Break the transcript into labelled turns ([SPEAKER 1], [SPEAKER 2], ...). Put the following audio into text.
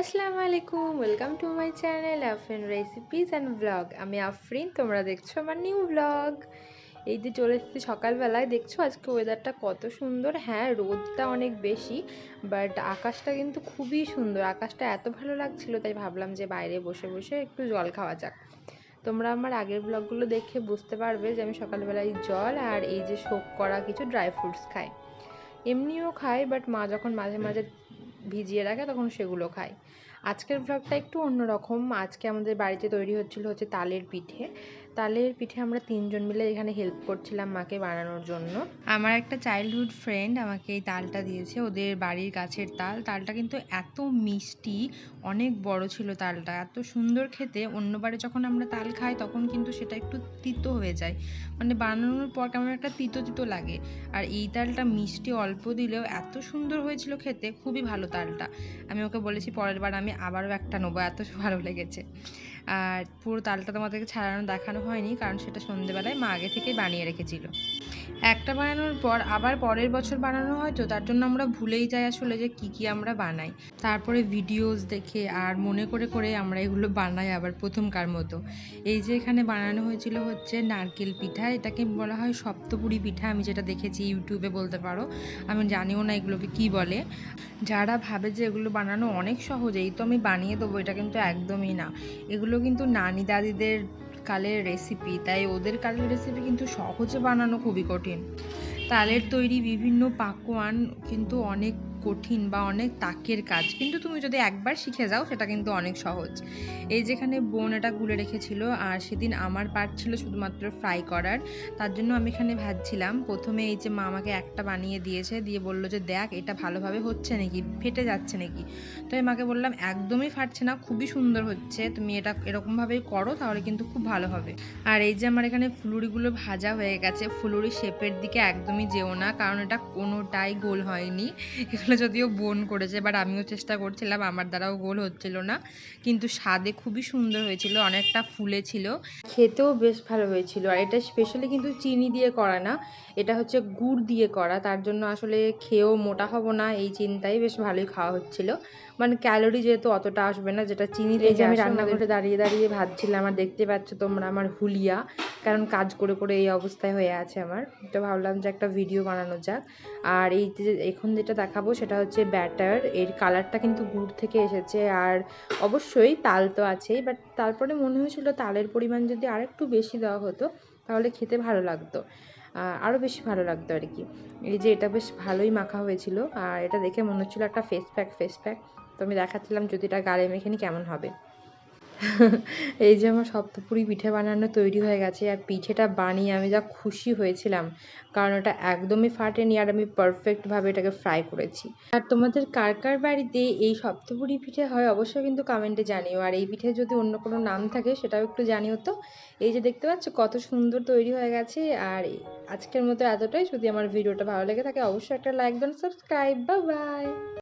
[SPEAKER 1] আসসালামু আলাইকুম welcome to my channel Afrin recipes and blog আমি আফরিন, তোমরা দেখছ আমার নিউ ব্লগ এই যে চলে এসেছি সকালবেলায়, দেখছ আজকে ওয়েদারটা কত সুন্দর? হ্যাঁ রোদটা অনেক বেশি বাট আকাশটা কিন্তু খুবই সুন্দর। আকাশটা এত ভালো লাগছিল, তাই ভাবলাম যে বাইরে বসে বসে একটু জল খাওয়া যাক। তোমরা আমার আগের ব্লগগুলো দেখে বুঝতে পারবে যে আমি সকালবেলায় জল আর এই যে শোক করা কিছু ড্রাই ফ্রুটস খাই। এমনিও খাই বাট মা যখন মাঝে মাঝে ভিজিয়ে রাখে তখন সেগুলো খাই আজকের ব্লগটা একটু অন্যরকম। আজকে আমাদের বাড়িতে তৈরি হচ্ছিল হচ্ছে তালের পিঠে। তালের পিঠে আমরা তিনজন মিলে এখানে হেল্প করছিলাম মাকে বানানোর জন্য। আমার একটা চাইল্ডহুড ফ্রেন্ড আমাকে এই তালটা দিয়েছে, ওদের বাড়ির গাছের তাল। তালটা কিন্তু এত মিষ্টি, অনেক বড় ছিল তালটা। এত সুন্দর খেতে অন্যবারে যখন আমরা তাল খাই তখন কিন্তু সেটা একটু তিতো হয়ে যায়। মানে বানানোর পর কেমন একটা তিতো তিতো লাগে। আর এই তালটা মিষ্টি অল্প দিলেও এত সুন্দর হয়েছিল খেতে, খুবই ভালো তালটা। আমি ওকে বলেছি, পরের বার আমি আবারও একটা নেব, এত ভালো লেগেছে। আর পুরো তালটা তোমাদেরকে ছাড়ানো দেখানো হয়নি, কারণ সেটা সন্ধেবেলায় মা আগে থেকেই বানিয়ে রেখেছিল। একটা বানানোর পর আবার পরের বছর বানানো হয় তো তার জন্য আমরা ভুলেই যাই আসলে যে কি কি আমরা বানাই। তারপরে ভিডিওস দেখে আর মনে করে করে আমরা এগুলো বানাই আবার প্রথমকার মতো। এই যে এখানে বানানো হয়েছিল হচ্ছে নারকেল পিঠা, এটাকে বলা হয় সপ্তপুরি পিঠা আমি যেটা দেখেছি ইউটিউবে বলতে পারো। আমি জানিও না এগুলোকে কি বলে। যারা ভাবে যে এগুলো বানানো অনেক সহজ, এই তো আমি বানিয়ে দেবো, এটা কিন্তু একদমই না। এগুলো কিন্তু নানি দাদিদের কালের রেসিপি তাই ওদের কালের রেসিপি কিন্তু সহজে বানানো খুবই কঠিন। তালের তৈরি বিভিন্ন পাকোয়ান কিন্তু অনেক কঠিন বা অনেক তাকের কাজ। কিন্তু তুমি যদি একবার শিখে যাও, সেটা কিন্তু অনেক সহজ। এই যেখানে বোন এটা গুলে রেখেছিল, আর সেদিন আমার পার্ট ছিল শুধুমাত্র ফ্রাই করার। তার জন্য আমি এখানে ভাজছিলাম। প্রথমে এই যে মা আমাকে একটা বানিয়ে দিয়েছে, দিয়ে বলল যে, দেখ, এটা ভালোভাবে হচ্ছে নাকি? ফেটে যাচ্ছে নাকি? তো আমি মাকে বললাম, একদমই ফাটছে না, খুবই সুন্দর হচ্ছে। তুমি এটা এরকমভাবেই করো, তাহলে কিন্তু খুব ভালো হবে। আর এই যে আমার এখানে ফুলুরিগুলো ভাজা হয়ে গেছে, ফুলুরি শেপের দিকে একদমই যেও না, কারণ এটা কোনোটাই গোল হয়নি। এগুলো যদিও বোন করেছে বাট আমিও চেষ্টা করছিলাম আমার দ্বারাও গোল হচ্ছিল না। কিন্তু স্বাদে খুবই সুন্দর হয়েছিল অনেকটা ফুলে ছিল। খেতেও বেশ ভালো হয়েছিল আর এটা স্পেশালি কিন্তু চিনি দিয়ে করা না এটা হচ্ছে গুড় দিয়ে করা। তার জন্য আসলে খেয়েও মোটা হব না এই চিন্তাই বেশ ভালোই খাওয়া হচ্ছিল। মানে ক্যালোরি যেহেতু অতটা আসবে না যেটা চিনি দিয়ে আমি রান্নাঘরে দাঁড়িয়ে দাঁড়িয়ে ভাবছিলাম আর দেখতে পাচ্ছ তোমরা আমার হুলিয়া। কারণ কাজ করে করে এই অবস্থায় হয়ে আছে আমার। তো ভাবলাম যে একটা ভিডিও বানানো যাক। আর এই যে এখন যেটা দেখাবো সেটা হচ্ছে ব্যাটার এর কালারটা কিন্তু গুড় থেকে এসেছে। আর অবশ্যই তাল তো আছেই বাট তারপরে মনে হয়েছিল তালের পরিমাণ যদি আরেকটু বেশি দেওয়া হতো, তাহলে খেতে ভালো লাগতো। আরও বেশি ভালো লাগতো আর কি। এই যে এটা বেশ ভালোই মাখা হয়েছিল। আর এটা দেখে মনে হচ্ছিল একটা ফেস প্যাক ফেস প্যাক তো আমি দেখাচ্ছিলাম যদি এটা গালে মেখে কেমন হবে। এই যে আমার সপ্তপুরি পিঠে বানানো তৈরি হয়ে গেছে আর পিঠেটা বানিয়ে আমি যা খুশি হয়েছিলাম, কারণ ওটা একদমই ফাটেনি আর আমি পারফেক্টভাবে এটাকে ফ্রাই করেছি। আর তোমাদের কার কার বাড়িতে এই সপ্তপুরি পিঠে হয় অবশ্যই কিন্তু কমেন্টে জানিও। আর এই পিঠে যদি অন্য কোনো নাম থাকে সেটাও একটু জানিও তো। এই যে দেখতে পাচ্ছ কত সুন্দর তৈরি হয়ে গেছে আর আজকের মতো এতটাই। যদি আমার ভিডিওটা ভালো লেগে থাকে অবশ্যই একটা লাইক দেন সাবস্ক্রাইব বা বাই